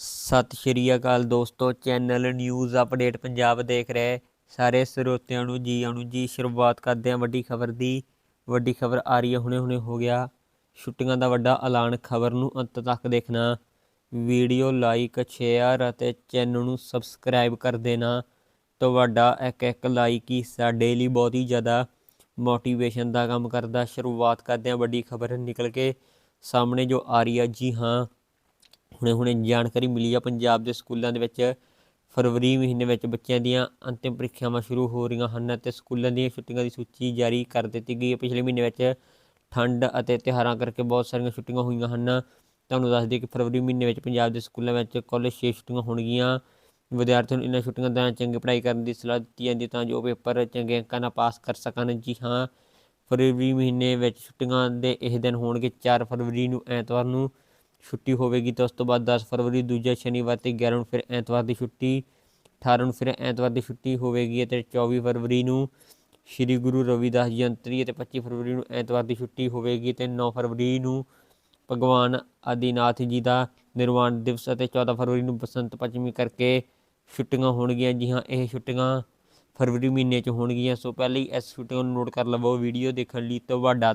ਸਤਿ ਸ਼੍ਰੀ ਅਕਾਲ ਦੋਸਤੋ, channel news update Punjab ਦੇਖ ਰਹੇ ਸਾਰੇ ਸਰੋਤਿਆਂ ਨੂੰ ਜੀ ਆਣੂ ਜੀ, ਸ਼ੁਰੂਆਤ ਕਰਦੇ ਹਾਂ ਵੱਡੀ ਖਬਰ ਦੀ। ਵੱਡੀ ਖਬਰ ਆ ਰਹੀ ਹੈ ਹੁਣੇ ਹੁਣੇ ਹੋ ਗਿਆ। ਛੁੱਟੀਆਂ ਦਾ ਵੱਡਾ ਐਲਾਨ ਖਬਰ ਨੂੰ ਅੰਤ ਤੱਕ ਦੇਖਣਾ। ਵੀਡੀਓ ਲਾਈਕ ਸ਼ੇਅਰ ਅਤੇ ਚੈਨਲ ਨੂੰ ਸਬਸਕ੍ਰਾਈਬ ਕਰ ਦੇਣਾ। ਤੁਹਾਡਾ ਇੱਕ ਇੱਕ ਲਾਈਕ ਹੀ ਸਾਡੇ ਲਈ ਬਹੁਤ ਹੀ ਜ਼ਿਆਦਾ ਮੋਟੀਵੇਸ਼ਨ ਦਾ ਕੰਮ ਕਰਦਾ। ਸ਼ੁਰੂਆਤ ਕਰਦੇ ਹਾਂ ਵੱਡੀ ਖਬਰ ਨਿਕਲ ਕੇ। ਸਾਹਮਣੇ ਜੋ ਆ ਰਹੀ ਹੈ, ਜੀ ਹਾਂ ਹੁਣੇ ਹੁਣੇ ਜਾਣਕਾਰੀ ਮਿਲੀ ਆ, ਪੰਜਾਬ ਦੇ ਸਕੂਲਾਂ ਦੇ ਵਿੱਚ ਫਰਵਰੀ ਮਹੀਨੇ ਵਿੱਚ ਬੱਚਿਆਂ ਦੀਆਂ ਅੰਤਿਮ ਪ੍ਰੀਖਿਆਵਾਂ ਸ਼ੁਰੂ ਹੋ ਰਹੀਆਂ ਹਨ ਅਤੇ ਸਕੂਲਾਂ ਦੀਆਂ ਛੁੱਟੀਆਂ ਦੀ ਸੂਚੀ ਜਾਰੀ ਕਰ ਦਿੱਤੀ ਗਈ ਹੈ। ਪਿਛਲੇ ਮਹੀਨੇ ਵਿੱਚ ਠੰਡ ਅਤੇ ਤਿਉਹਾਰਾਂ ਕਰਕੇ ਬਹੁਤ ਸਾਰੀਆਂ ਛੁੱਟੀਆਂ ਹੋਈਆਂ ਹਨ। ਤੁਹਾਨੂੰ ਦੱਸ ਦਈਏ ਕਿ ਫਰਵਰੀ ਮਹੀਨੇ ਵਿੱਚ ਪੰਜਾਬ ਦੇ ਸਕੂਲਾਂ ਵਿੱਚ ਕੁੱਲ 6 ਛੁੱਟੀਆਂ ਹੋਣਗੀਆਂ। ਵਿਦਿਆਰਥੀਆਂ ਨੂੰ ਇਹਨਾਂ ਛੁੱਟੀਆਂ ਦੌਰਾਨ ਚੰਗੀ ਪੜ੍ਹਾਈ ਕਰਨ ਦੀ ਸਲਾਹ ਦਿੱਤੀ ਜਾਂਦੀ ਹੈ ਤਾਂ ਜੋ ਪੇਪਰ ਚੰਗੇ ਅੰਕਾਂ ਨਾਲ ਪਾਸ ਕਰ ਸਕਣ। ਜੀ ਹਾਂ, ਫਰਵਰੀ ਮਹੀਨੇ ਵਿੱਚ ਛੁੱਟੀਆਂ ਦੇ ਇਹ ਦਿਨ ਹੋਣਗੇ 4 ਫਰਵਰੀ ਨੂੰ, ਐਤਵਾਰ ਨੂੰ। ਛੁੱਟੀ ਹੋਵੇਗੀ ਤਾਂ ਉਸ ਤੋਂ ਬਾਅਦ 10 ਫਰਵਰੀ, ਦੂਜਾ ਸ਼ਨੀਵਾਰ ਤੇ 11 ਨੂੰ ਫਿਰ ਐਤਵਾਰ ਦੀ ਛੁੱਟੀ 18 ਨੂੰ ਫਿਰ ਐਤਵਾਰ ਦੀ ਛੁੱਟੀ ਹੋਵੇਗੀ ਅਤੇ 24 ਫਰਵਰੀ ਨੂੰ ਸ੍ਰੀ ਗੁਰੂ ਰਵਿਦਾਸ ਜਯੰਤੀ ਅਤੇ 25 ਫਰਵਰੀ ਨੂੰ ਐਤਵਾਰ ਦੀ ਛੁੱਟੀ ਹੋਵੇਗੀ ਤੇ 9 ਫਰਵਰੀ ਨੂੰ ਭਗਵਾਨ ਆਦਿਨਾਥ ਜੀ ਦਾ ਨਿਰਵਾਣ ਦਿਵਸ ਅਤੇ 14 ਫਰਵਰੀ ਨੂੰ ਬਸੰਤ ਪੰਚਮੀ ਕਰਕੇ ਛੁੱਟੀਆਂ ਹੋਣਗੀਆਂ, ਜੀ ਹਾਂ, ਇਹ ਛੁੱਟੀਆਂ ਫਰਵਰੀ ਮਹੀਨੇ 'ਚ ਹੋਣਗੀਆਂ। ਸੋ ਪਹਿਲਾਂ ਹੀ ਇਸ ਛੁੱਟੀਆਂ ਨੂੰ ਨੋਟ ਕਰ ਲਵੋ ਵੀਡੀਓ ਦੇਖਣ ਲਈ ਤੁਹਾਡਾ